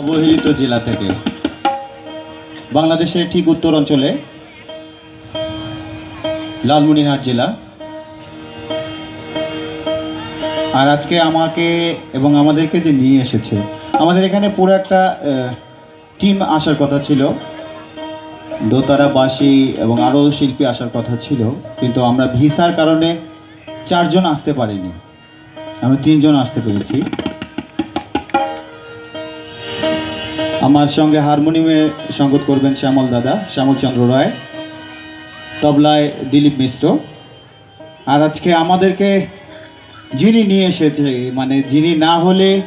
অবহেলিত জেলা থেকে। বাংলাদেশের ঠিক উত্তর অঞ্চলে লালমনিরহাট জেলা। আর আজকে আমাকে এবং আমাদেরকে যে নিয়ে এসেছে, আমাদের এখানে পুরো একটা টিম আসার কথা ছিল। দোতারা বাসি এবং আরও শিল্পী আসার কথা ছিল। কিন্তু আমরা ভিসার কারণে চারজন আসতে পারিনি। আমরা তিনজন আসতে পেরেছি। আমার সঙ্গে হারমোনিয়ামে সঙ্গত করবেন শ্যামল দাদা, শ্যামল চন্দ্র রায়, তবলায় দিলীপ মিশ্র। আর আজকে আমাদেরকে যিনি নিয়ে এসেছে মানে যিনি না হলে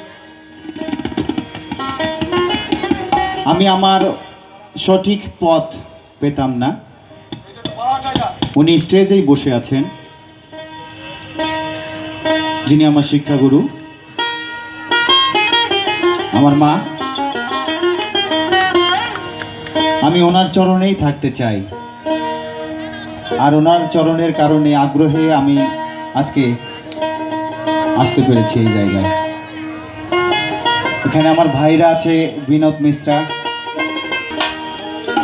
আমি আমার সঠিক পথ পেতাম না। উনি স্টেজেই বসে আছেন। যিনি আমার শিক্ষাগুরু। আমার মা। আমি ওনার চরণেই থাকতে চাই। আর ওনার চরণের কারণে আগ্রহে আমি আজকে আসতে পেরেছি এই জায়গায়। এখানে আমার ভাইরা আছে, বিনোদ মিশ্রা।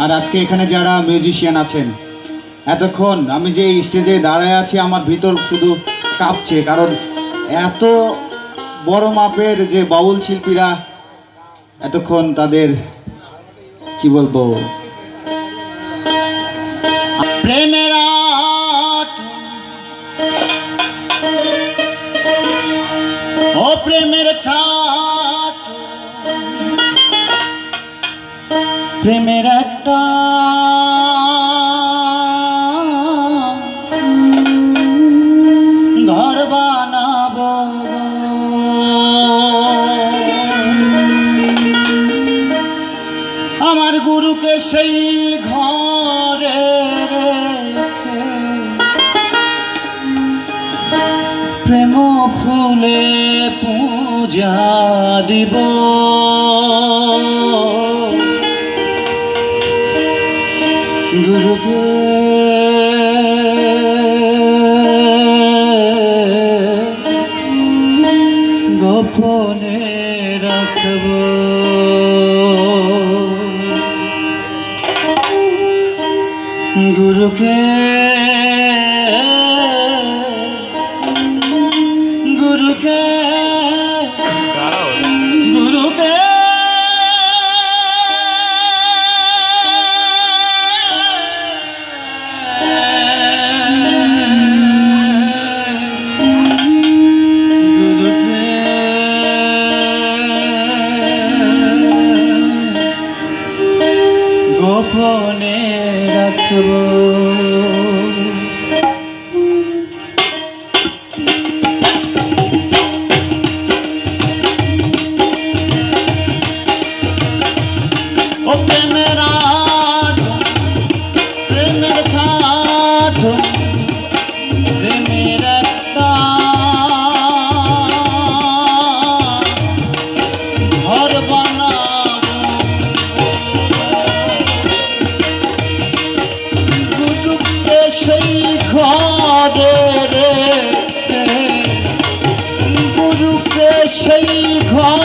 আর আজকে এখানে যারা মিউজিশিয়ান আছেন, এতক্ষণ আমি যে স্টেজে দাঁড়ায় আছি, আমার ভিতর শুধু কাঁপছে, কারণ এত বড় মাপের যে বাউল শিল্পীরা, এতক্ষণ তাদের কি বলবো প্রেমের আট ও প্রেমের ছাট প্রেমের একটা আমার গুরুকে সেই ঘরে প্রেম ফুলে পূজা দিব। গুরুকে গোপনে রাখব। Oh.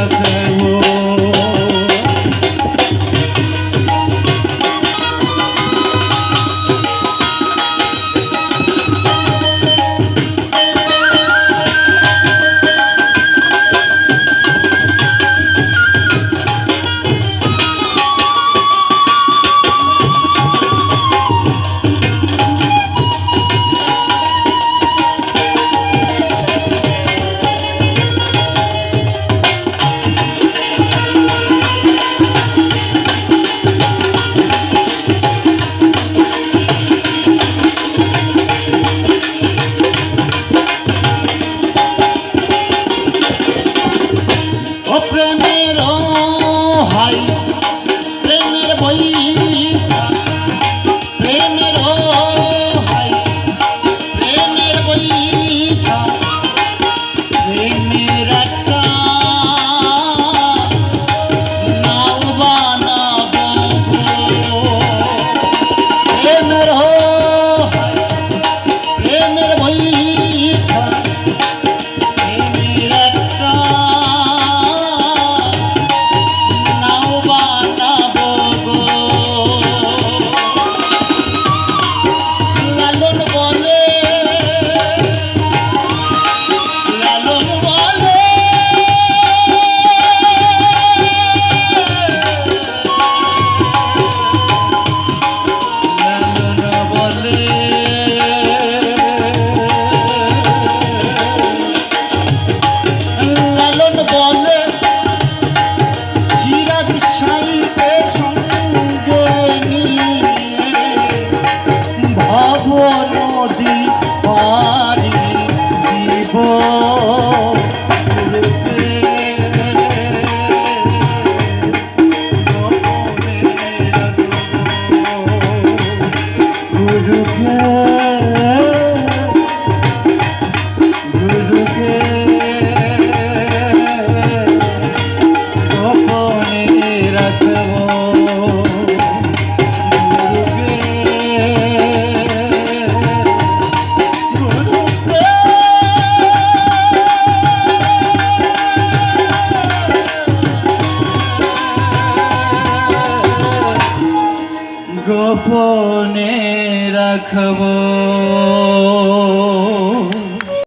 রাখব